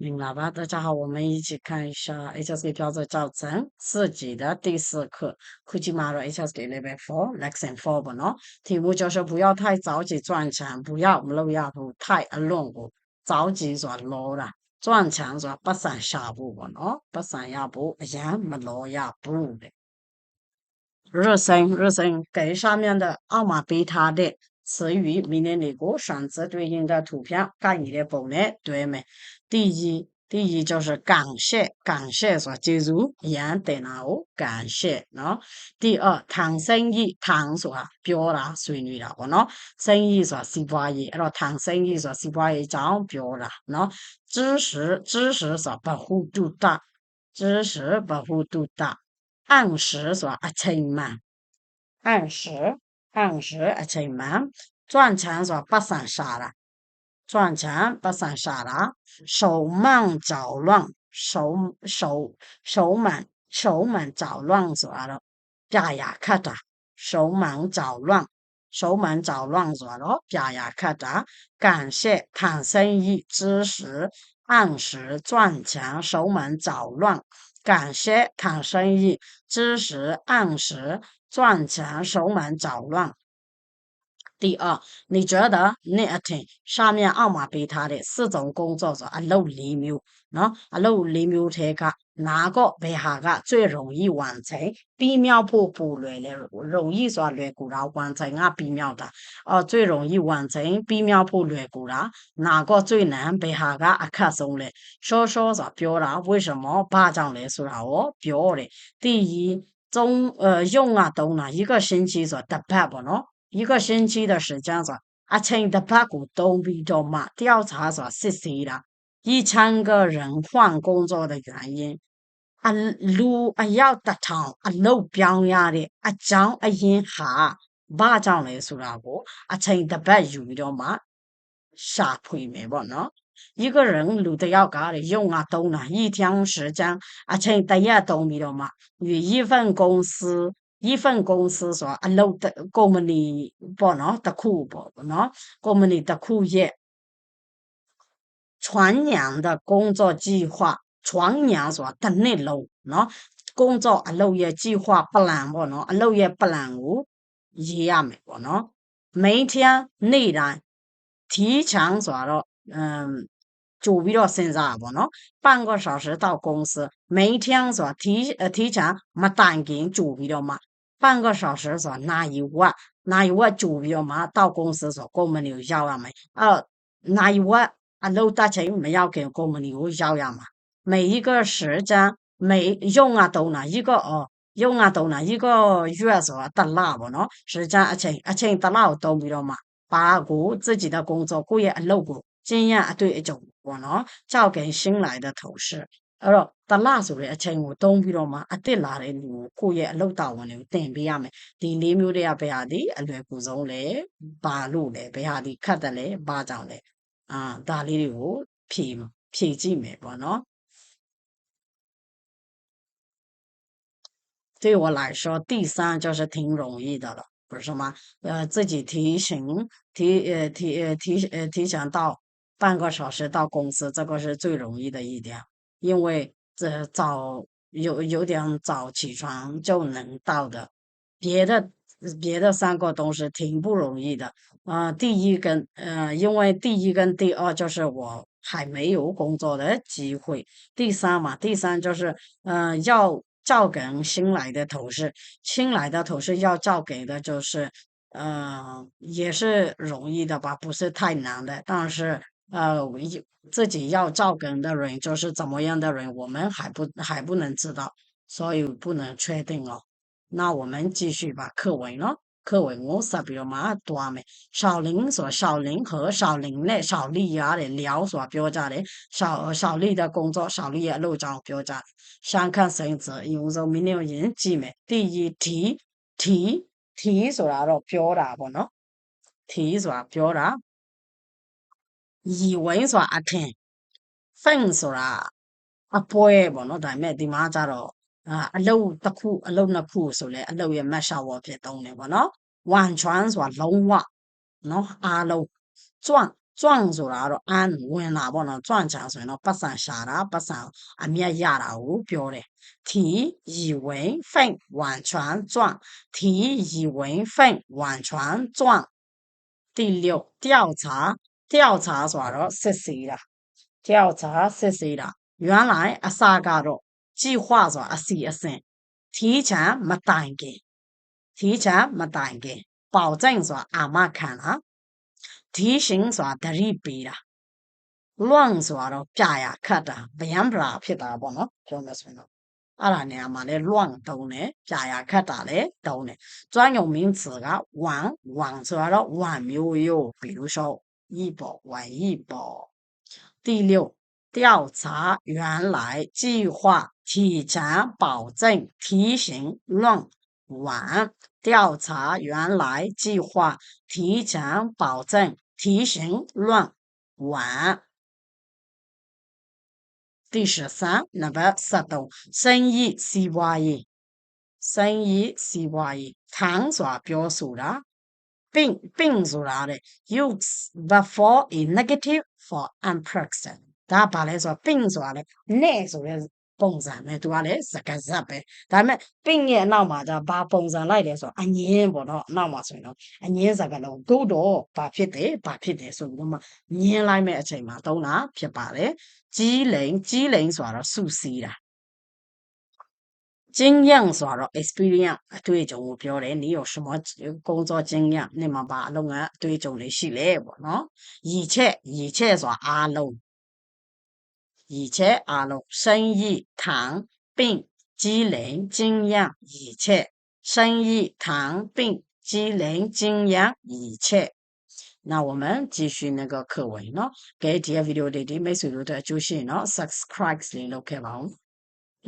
明白吧？大家好，我们一起看一下 HSK 标准教程四级的第四课 k u j i m a r HSK Level Four Lesson Four 不喏，题目就是不要太着急赚钱，不要唔路也不太乱过，着急就攞啦，赚钱就不上下步不喏，不上下步，人唔落下步的。热身，热身，给上面的奥马贝塔的词语，明年你给选择对应的图片，看你的ပုံ呢，对没？第一，第一就是感谢，感谢说记住，人对哪哦，感谢喏。第二，谈生意，谈说表达顺利啦，喏。生意说失败嘢，然后谈生意说失败嘢，讲表达喏。知识，知识说保护度大，知识保护度大。按时说一千万，按时按时一千万，赚钱说不算啥啦， 赚钱不算啥啦，手忙脚乱，手手手忙手忙脚乱说了，啪呀咔嚓，手忙脚乱，手忙脚乱说了，啪呀咔嚓，感谢谈生意，知识按时赚钱，手忙脚乱。感谢谈生意，知识按时赚钱，手忙脚乱。 第二，你觉得那一天上面奥马贝塔的四种工作者阿六里面，喏，阿六里面睇下哪个比下个最容易完成？比秒破不累的，容易说累过啦，完成啊比秒的，哦，最容易完成比秒破累过啦，哪个最难比下个阿克松嘞？说说说表达为什么巴掌来说啦？我表的，第一，中呃用啊动啊，一个星期说得拍不喏。 一个星期的时间说，阿请的八股都比多嘛？调查说是谁了？一千个人换工作的原因，阿路阿要得长，阿路表扬的，阿讲阿因下，巴掌来说那个，阿请的八有了嘛？啥配没不喏？一个人路得要搞的用啊多呢，一天时间阿请得一东比了嘛？与一份公司。一份公司说啊，老的我们的不喏，得苦不喏，我们的的苦业，全年的工作计划，全年说的内容喏，工作啊，六月计划不难不喏，六月不难我一样没不喏，每天内容提前说了，嗯。就比了现在不喏，半个小时到公司，每天说提呃提前没单给就比了嘛。半个小时说拿一万，拿一万就比了嘛。到公司说我们留要啊没，啊拿一万啊老大钱没要给我们留要呀嘛。每一个时间每用啊都拿一个哦，用啊都拿一个月说得那不喏，时间而且而且得那都比了嘛。把我自己的工作过也漏过。经验啊，对一种我喏，交给新来的同事。 而咯，得拉出来一千我东边了嘛，一得拉来路过也路到我了，顶边呀没，第里面的呀边下的，一来古种嘞，八路嘞，边下的看得嘞，巴掌来，啊，大里有脾脾气没不喏。对我来说，第三就是挺容易的了，不是吗？呃，自己提醒提呃提呃提呃提前到。半个小时到公司，这个是最容易的一点，因为这早有有点早起床就能到的，别的别的三个都是挺不容易的。啊，第一跟呃，因为第一跟第二就是我还没有工作的机会，第三嘛，第三就是嗯，要交给新来的同事，新来的同事要交给的就是嗯，也是容易的吧，不是太难的，但是。呃，自己要照跟的人就是怎么样的人，我们还不还不能知道，所以不能确定哦。那我们继续吧，课文咯，课文我识别嘛多没？少林说，少林和少林嘞，小丽呀的聊说表达的，小小丽的工作，小丽也露张表达。先看绳子，用着明了人记没？第一题题题说啥咯？表达不喏？题说表 达。语文说阿听，分数啦，阿背不喏，但咩啲嘛咋咯？啊，阿老得苦，阿老那苦数咧，阿老也咩少我别动咧不喏？完全说拢话喏，阿老转 赚ဆိုတာတော့ earn ဝင်တာပေါ့နော်赚钱ဆိုရင်တော့ပတ်စံရှာတာပတ်စံအမြတ်ရတာကိုပြောတယ်提以为费完全赚提以为费完全赚第六调查 调查ဆိုတာတော့စစ်ဆေးတာ调查စစ်ဆေးတာ原来အစကတော့计划ဆိုတာအစီအစဉ်提前မတိုင်ခင်提前မတိုင်ခင်保证ဆိုတာအာမခံတာ提醒ဆိုတာသတိပေးတာလွန့်ဆိုတာတော့ပြရခတ်တာဗျံပရာဖြစ်တာပေါ့နော်ပြောမယ်ဆိုရင်တော့အဲ့ဒါနေရာမှာလဲလွန့်တုံးတယ်ပြရခတ်တာလဲတုံးတယ်专有名词ကဝမ်ဝမ်ဆိုတာတော့ဝမ်မျိုးရိုး比如说 一保完一保。第六，调查原来计划，提前保证提醒乱晚。调查原来计划，提前保证提醒乱晚。第十三，那个十度生意 C Y E，生意 C Y E，唐刷表数了。thing thing ဆိုတာတဲ့ use the for a negative for unproductive ဒါပါလဲဆိုတော့ thing ဆိုတာလဲနဲ့ဆိုတဲ့ပုံစံပဲသူကလည်းစကားစပ်ပဲဒါပေမဲ့ thing ရဲ့အနောက်မှာじゃဘာပုံစံလိုက်လဲဆိုတော့အငင်းပေါ့နော်အနောက်မှာဆိုရင်တော့အငင်းစကားလုံးတို့တော့ဘာဖြစ်တယ်ဘာဖြစ်တယ်ဆိုပြီးတော့မှငင်းလိုက်မဲ့အချိန်မှာသုံးတာဖြစ်ပါတယ်ကြီးလိန်ကြီးလိန်ဆိုတာတော့စုစည်းတာ 经验算了，experience 对着目标来。你有什么工作经验，你们把弄个对着你写来不？咯，一切一切算阿龙，一切阿龙生意谈病积累经验，一切生意谈病积累经验，一切。那我们继续那个课文喏，给这个 video 的的每岁都在就是喏 subscribe 里录开吧。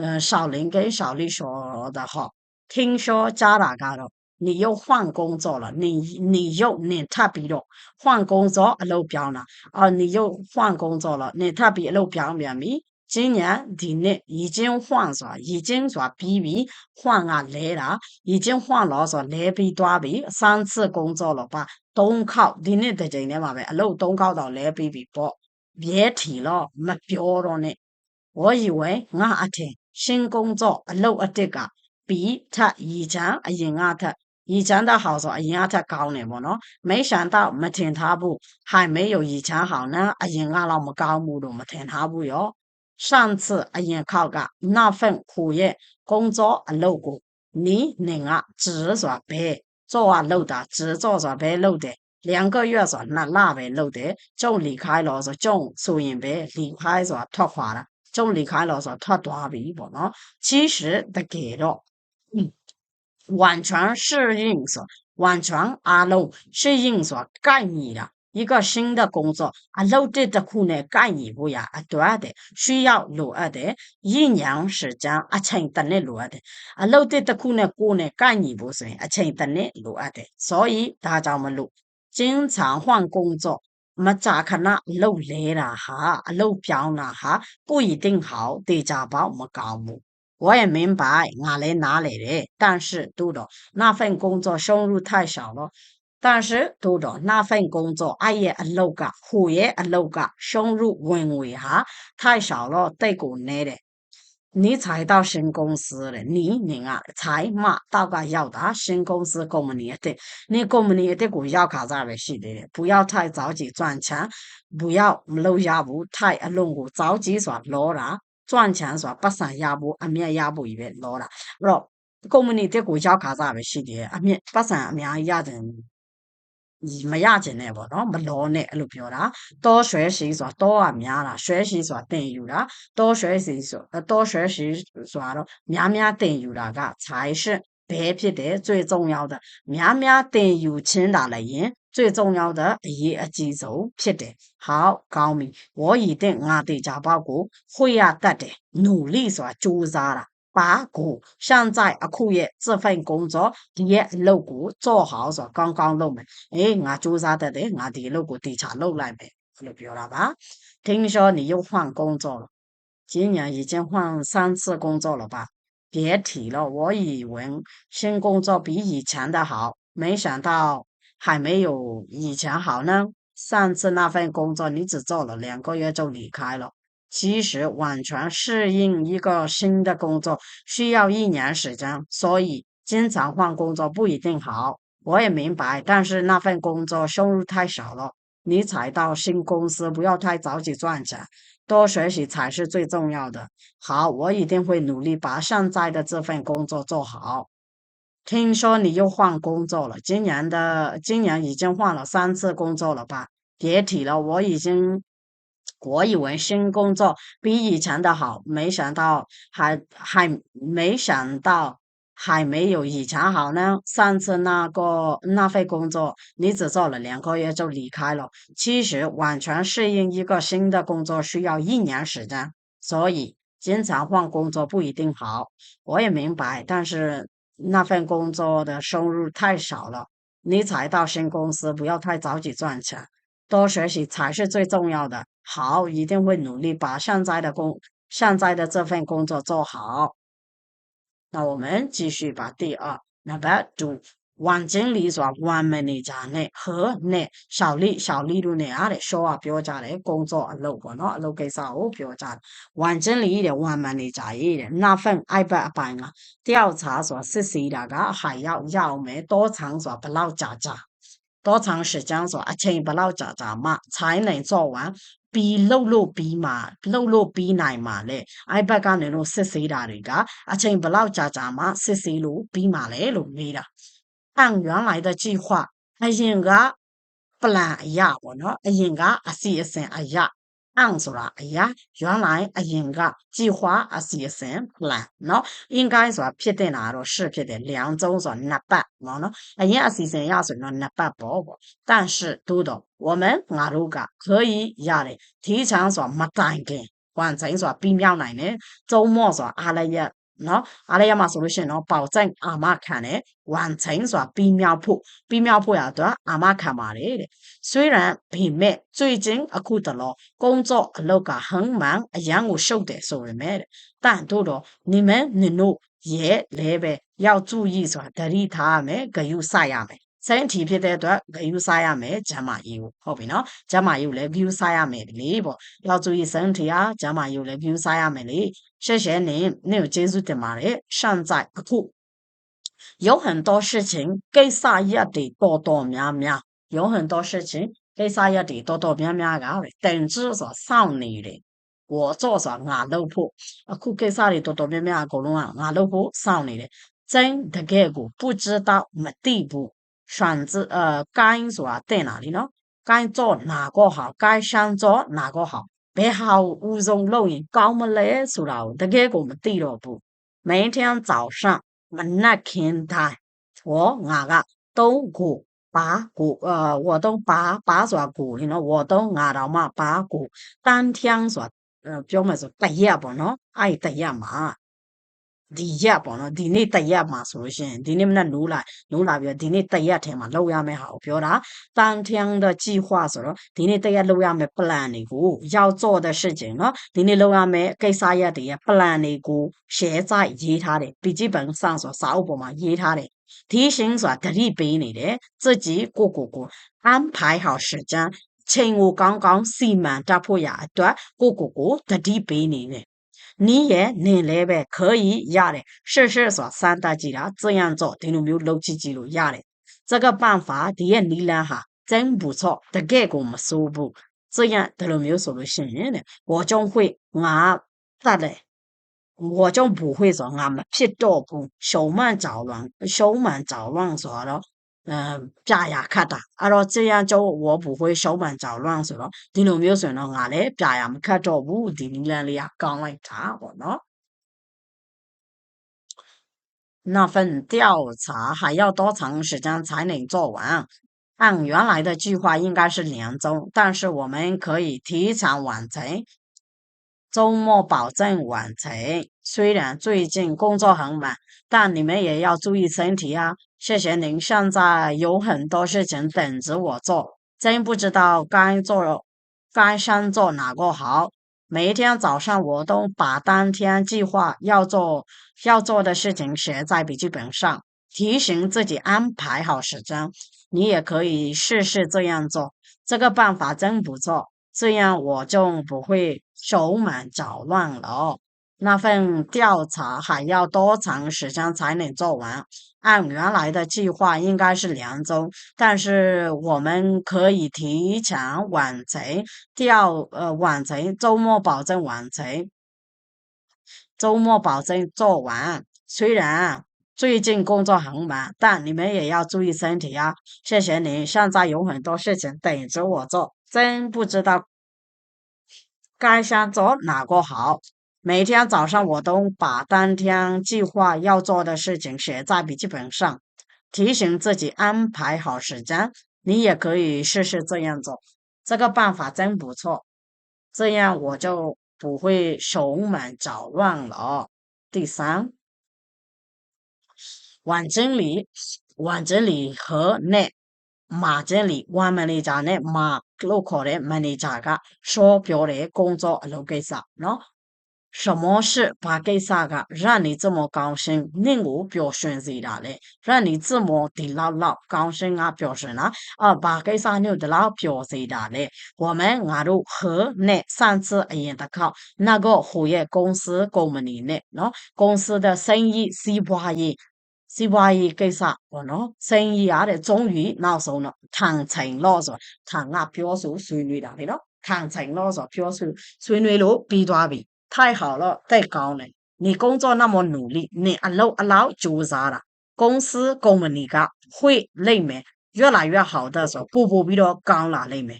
呃，少林跟小丽说的哈，听说加拿大了，你又换工作了，你你又你特别了，换工作一路标呢，啊，你又换工作了，你特别一路标面咪？今年底内已经换咗，已經咗 B B 換啊来了，已經換咗咗來比多比三次工作了吧？东靠底內的今年嘛唄，一路東靠到来比比波，別提了，没标了呢。我以为我一听新工作一路一啲噶，比他以前အရင်ကထက်以前的好说အရင်ကထက်高呢啵နော်，没想到没听他不，还没有以前好呢，အရင်ကတော့မကောင်းဘူးလို့မထင်他ဘူးရော。上次အရင်ခေါက်က那份苦ရဲ့工作အလုပ်ကို你你啊只说ပဲ做啊လုပ်တာ只做说ပဲလုပ်တယ်两个月ဆိုနှစ်လပဲလုပ်တယ်就离开咯ဆို就ဆိုရင်ပဲ离开ဆိုထွက်ခွာ啦 就离开咯ဆိုထွက်သွားပြီပေါ့နော်其实တကယ်တော့嗯完全适应ဆို完全အားလုံး适应ဆို概念啦一个新的工作အလုပ်တစ်တစ်ခုနဲ့ကိုက်ညီဖို့ရအတွက်တဲ့需要လိုအပ်တဲ့一年时间အချိန်တစ်နှစ်လိုအပ်တယ်အလုပ်တစ်တစ်ခုနဲ့ကိုယ်နဲ့ကိုက်ညီဖို့ဆိုရင်အချိန်တစ်နှစ်လိုအပ်တယ်所以ဒါကြောင့်မလို့经常换工作 မကြာခဏအလုပ်လဲတာဟာအလုပ်ပြောင်းတာဟာ不一定好တေချာပေါက်မကောင်းဘူး我也明白，我来拿来的，但是读到那份工作收入太少了，但是读到那份工作，阿爷一路噶，虎爷一路噶，收入ဝင်ငွေဟာ太少了，对过呢的。 你才到新公司了，你你啊才嘛到个要的新公司公们你的，你公们你的股要卡在位是的，不要太着急赚钱，不要漏下步太弄股着急说攞啦，赚钱说不上下步，阿面下步一边攞啦，咯公们你的股要卡在位是的，阿面不上阿面下的。 မရကျင်နဲ့ပေါ့နော်မလောနဲ့အဲ့လိုပြောတာတောရွှဲရှိဆိုတာတောကများတာရွှဲရှိဆိုတာတင်ယူတာတောရွှဲရှိဆိုတောရွှဲရှိဆိုတာတော့များများတင်ယူတာက才是ဘဲဖြစ်တယ်最重要的များများတင်ယူချင်းတာလည်းရင်最重要的အရေးအကြီးဆုံးဖြစ်တယ်好ကောင်းပြီ我一定ငါတေချာပေါက်ကို会ရတတ်တယ်努力ဆိုတာကြိုးစားတာ 把股现在啊可业这份工作也入股做好了刚刚入门。诶我就是的诶我的入股地产弄来呗你不要了吧。听说你又换工作了。今年已经换三次工作了吧？别提了我以为新工作比以前的好。没想到还没有以前好呢。上次那份工作你只做了两个月就离开了。其实完全适应一个新的工作需要一年时间，所以经常换工作不一定好。我也明白，但是那份工作收入太少了。你才到新公司，不要太着急赚钱，多学习才是最重要的。好，我一定会努力把现在的这份工作做好。听说你又换工作了，今年的今年已经换了三次工作了吧？别提了，我已经，我以为新工作比以前的好，没想到还还没想到。还没有以前好呢。上次那个那份工作，你只做了两个月就离开了。其实完全适应一个新的工作需要一年时间，所以经常换工作不一定好。我也明白，但是那份工作的收入太少了。你才到新公司，不要太着急赚钱，多学习才是最重要的。好，一定会努力把现在的工现在的这份工作做好。那我们继续把第二，number two，王经理说完美的家呢和呢小李小李都呢啊的说啊表家的工作一路啵喏，一路介绍我表家，王经理的完美的家一的那份爱不爱办啊？调查说实习那个还要要没多长说不老家家，多长时间说一千不老家家嘛才能做完。 ပြီးလှုပ်လို့ပြီးမှလှုပ်လို့ပြီးနိုင်မှာလေ iPad ကနေလို့စစ်ဆေးတာတွေကအချိန်ဘလောက်ကြာကြာမှစစ်ဆေးလို့ပြီးမှလဲလို့မေးတာ按原来的计划အရင်က plan အရပေါ့နော်အရင်ကအစီအစဉ်အရ 按ဆိုတာအရာ原来အရင်က计划အစီအစဉ် plan နော်应该ဆိုတာဖြစ်တဲ့နာတော့是ဖြစ်တယ်两周ဆိုတာနှစ်ပတ်နော်နော်အရင်အစီအစဉ်ရဆိုရင်တော့နှစ်ပတ်ပေါ့ပေါ့但是都懂我们ငါတို့က可以ရတယ်提前ဆိုတာမတိုင်ခင်完成ဆိုတာပြီးမြောက်နိုင်တယ်周末ဆိုတာအားလည်းရ နော်အားလည်းရမှာဆိုလို့ရှိရင်တော့保证အာမခံတယ်完成ဆိုတာပြီးမြောက်ဖို့ပြီးမြောက်ဖို့ရတော့အာမခံပါတယ်တဲ့虽然ပေမဲ့最近အခုတလော工作အလုပ်က很忙အရန်ကိုရှုပ်တယ်ဆိုပေမဲ့但တို့တော့你们你တို့也လည်းပဲ要注意ဆိုတာသတိထားရမယ်ဂရုစိုက်ရမယ် စိတ်ထီဖြစ်တဲ့အတွက်ဂယူစားရမယ်ဂျမ်းမာရေးကိုဟုတ်ပြီနော်ဂျမ်းမာရေးကိုလည်းဂယူစားရမယ်လေပေါ့要注意身体啊ဂျမ်းမာရေးကိုလည်းဂယူစားရမယ်လေ谢谢您你有ကျေးဇူးတင်ပါတယ်现在အခု有很多事情ကိစ္စရက်တွေတော်တော်များများ有很多事情ကိစ္စရက်တွေတော်တော်များများက等之所စောင့်နေတယ်我做ဆိုတာငါလုပ်ဖို့အခုကိစ္စတွေတော်တော်များများအကုန်လုံးကငါလုပ်ဖို့စောင့်နေတယ်真တကယ်ကို不知道မသိဘူး 选择呃该做在哪里呢？该做哪个好？该想做哪个好？别好无中露营，搞么来出来？这个我们对了不？每天早上我那看台，我那个都过把过呃，我都把把做过了，我都拿到嘛把过当天说呃，表么说第一不喏，爱第一嘛。 ဒီရက်ပေါ့နော်ဒီနေ့တရက်မှာဆိုလို့ရှိရင်ဒီနေ့မနက်နိုးလာနိုးလာပြီးဒီနေ့တရက်ထဲမှာလောက်ရမယ့်ဟာကိုပြောတာ当天的计划ဆိုတော့ဒီနေ့တရက်လောက်ရမယ့် plan တွေကို要做的事情เนาะဒီနေ့လောက်ရမယ့်ကိစ္စရက်တွေရဲ့ plan တွေကို写在ရေးထားတယ်笔记本上ဆိုစာအုပ်ပေါ်မှာရေးထားတယ်提醒ဆိုတာတတိပေးနေတယ်自己ကိုကိုကို安排好时间ချိန်ကိုကောင်းကောင်းစီမံတတ်ဖို့ရအတွက်ကိုကိုကိုတတိပေးနေတယ် 你也你来呗，可以压的，试试说三大几啦，这样做，听到没有？六七几路压的，这个办法第一你俩哈真不错，大概我们说不，这样听到没有？说的信任的，我将会俺咋的？我就不会说俺们撇多步，手忙脚乱，手忙脚乱说了。 嗯，ပြရခတ်တာအဲ့တော့这样就我不会手忙脚乱ဆိုတော့ဒီလိုမျိုးဆိုရင်တော့ငါလည်းပြရမခတ်တော့ဘူးဒီနည်းလမ်းလေးကကောင်းလိုက်တာပေါ့နော်那份调查还要多长时间才能做完？按原来的计划应该是两周，但是我们可以提前完成， 周末保证完成。虽然最近工作很忙，但你们也要注意身体啊。谢谢您，现在有很多事情等着我做，真不知道该做该先做哪个好。每天早上我都把当天计划要做要做的事情写在笔记本上，提醒自己安排好时间。你也可以试试这样做，这个办法真不错，这样我就不会手忙脚乱了哦。那份调查还要多长时间才能做完？按原来的计划应该是两周，但是我们可以提前完成调呃完成，周末保证完成，周末保证做完。虽然最近工作很忙，但你们也要注意身体呀。谢谢你，现在有很多事情等着我做，真不知道该先做哪个好。每天早上我都把当天计划要做的事情写在笔记本上，提醒自己安排好时间。你也可以试试这样做，这个办法真不错。这样我就不会手忙脚乱了。第三，王经理，王经理和 那马经理，我们那家那马路口的门那家个说表的工作都给啥喏？什么事把给啥个让你这么高兴？令我表现谁的嘞？让你这么的老老高兴啊？表示呢？啊，把给啥牛的老表示的嘞？我们阿都和那上次一样的靠那个物业公司给我们的呢？喏，公司的生意西瓜 叶，西瓜叶给啥？我喏，生意啊的终于闹手了，谈成了是吧？谈啊表示顺利的嘞喏，谈成了是表示顺利了，比多比。太好了，太高了！你工作那么努力，你阿老阿老就啥了？公司给我们那个会里面越来越好的时候，步步比较高了里面。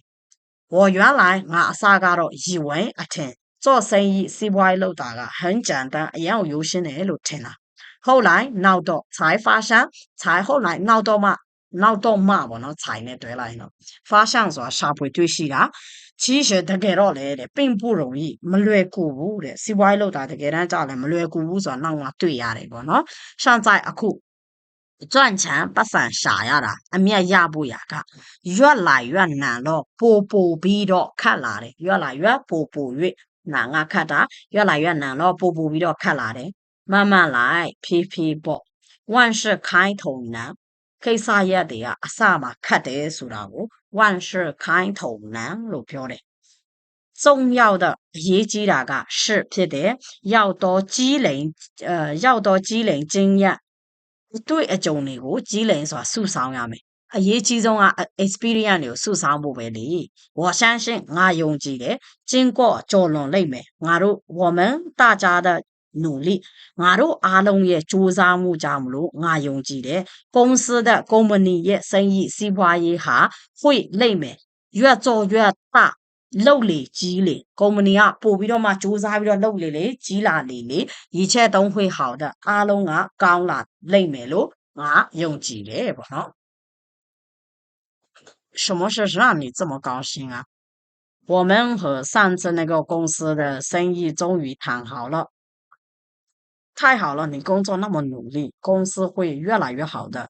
我原来俺啥个都以为啊听做生意是歪路大个，很简单，然后有些人就听了。 后来闹到才发现，才后来闹到嘛，闹到嘛我那才呢对来了，发现说啥不对事啊？其实得给到来的并不容易，没乱鼓舞的，是歪路大的给人家来没乱鼓舞说那我对呀的不喏。现在阿苦赚钱不算啥呀的，阿面压不压个，越来越难了，步步比着看哪的，越来越步步越难啊，看的越来越难了，步步比着看哪的， 慢慢来，皮皮不，万事开头难。给啥也得啊，啥嘛看得出来我万事开头难，路标的。重要的业绩那个是别的，要多积累，呃，要多积累经验。对一种那个积累说受伤呀没？啊，业绩中啊，experience 有受伤不为例。我相信俺用积累，经过这轮里面，俺都我们大家的。 努力，俺都阿龙也做啥木家木路，俺用起来公司的公们的业生意细化一下，会里面越做越大，努力积累，公们的啊不必了嘛，做啥为了努力嘞，积累累累，一切都会好的。阿龙啊，刚了累没路，俺用起的不好。什么事让你这么高兴啊？我们和上次那个公司的生意终于谈好了。太好了，你工作那么努力，公司会越来越好的。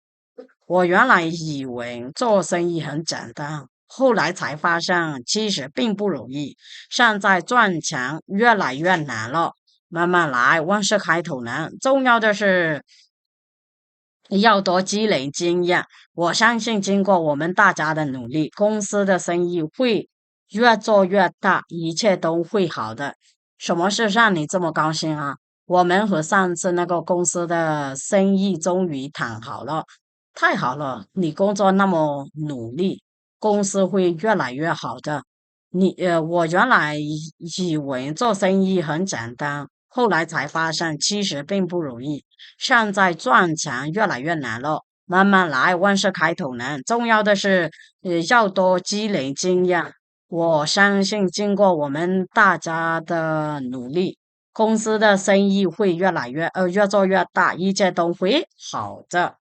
我原来以为做生意很简单，后来才发现其实并不容易。现在赚钱越来越难了，慢慢来，万事开头难。重要的是要多积累经验。我相信经过我们大家的努力，公司的生意会越做越大，一切都会好的。什么事让你这么高兴啊？我们和上次那个公司的生意终于谈好了，太好了！你工作那么努力，公司会越来越好的。你呃，我原来以为做生意很简单，后来才发现其实并不容易。现在赚钱越来越难了，慢慢来，万事开头难。重要的是，呃，要多积累经验。我相信，经过我们大家的努力。公司的生意会越来越呃越做越大，一切都会好的。